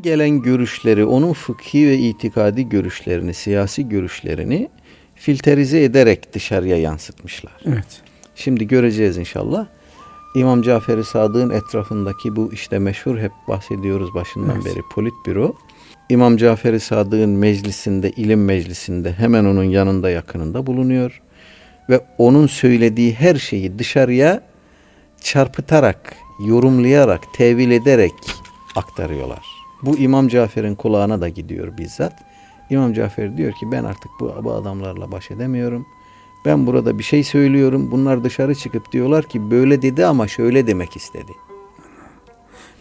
gelen görüşleri, onun fıkhi ve itikadi görüşlerini, siyasi görüşlerini filterize ederek dışarıya yansıtmışlar. Evet. Şimdi göreceğiz inşallah. İmam Cafer-i Sadık'ın etrafındaki bu işte meşhur hep bahsediyoruz başından Evet. beri politbüro. İmam Cafer-i Sadık'ın meclisinde, ilim meclisinde hemen onun yanında yakınında bulunuyor. Ve onun söylediği her şeyi dışarıya çarpıtarak, yorumlayarak, tevil ederek aktarıyorlar. Bu İmam Cafer'in kulağına da gidiyor bizzat. İmam Cafer diyor ki ben artık bu, bu adamlarla baş edemiyorum. Ben burada bir şey söylüyorum. Bunlar dışarı çıkıp diyorlar ki böyle dedi ama şöyle demek istedi.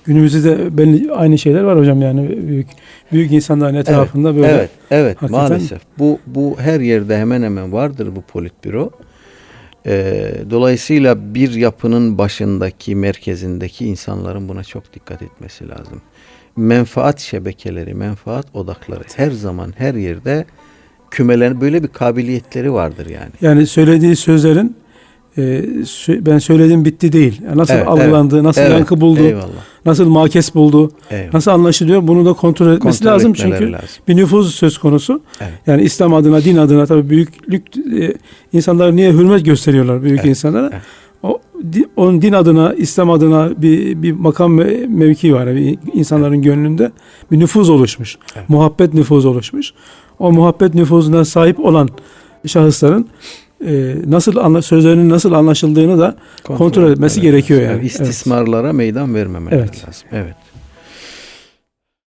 Günümüzde de belli aynı şeyler var hocam yani büyük büyük insanların etrafında böyle. Evet, evet maalesef. Bu bu her yerde hemen hemen vardır bu politbüro. Ee, dolayısıyla bir yapının başındaki, merkezindeki insanların buna çok dikkat etmesi lazım. Menfaat şebekeleri, menfaat odakları her zaman her yerde kümelen böyle bir kabiliyetleri vardır yani. Yani söylediği sözlerin e, ben söyledim bitti değil. Yani nasıl Evet, algılandı, nasıl Evet, yankı buldu, Eyvallah. Nasıl makes buldu, eyvallah. nasıl anlaşılıyor bunu da kontrol etmesi Kontrol lazım çünkü lazım. bir nüfuz söz konusu. Evet. Yani İslam adına, din adına tabii büyüklük e, insanlar niye hürmet gösteriyorlar büyük Evet, insanlara? evet. O di- onun din adına, İslam adına bir bir makam ve mevki var bir insanların gönlünde. Bir nüfuz oluşmuş. Evet. Muhabbet nüfuzu oluşmuş. O muhabbet nüfuzuna sahip olan şahısların e, nasıl anla, sözlerinin nasıl anlaşıldığını da kontrol etmesi etmeleri gerekiyor yani. İstismarlara meydan vermemeleri Evet. lazım. Evet.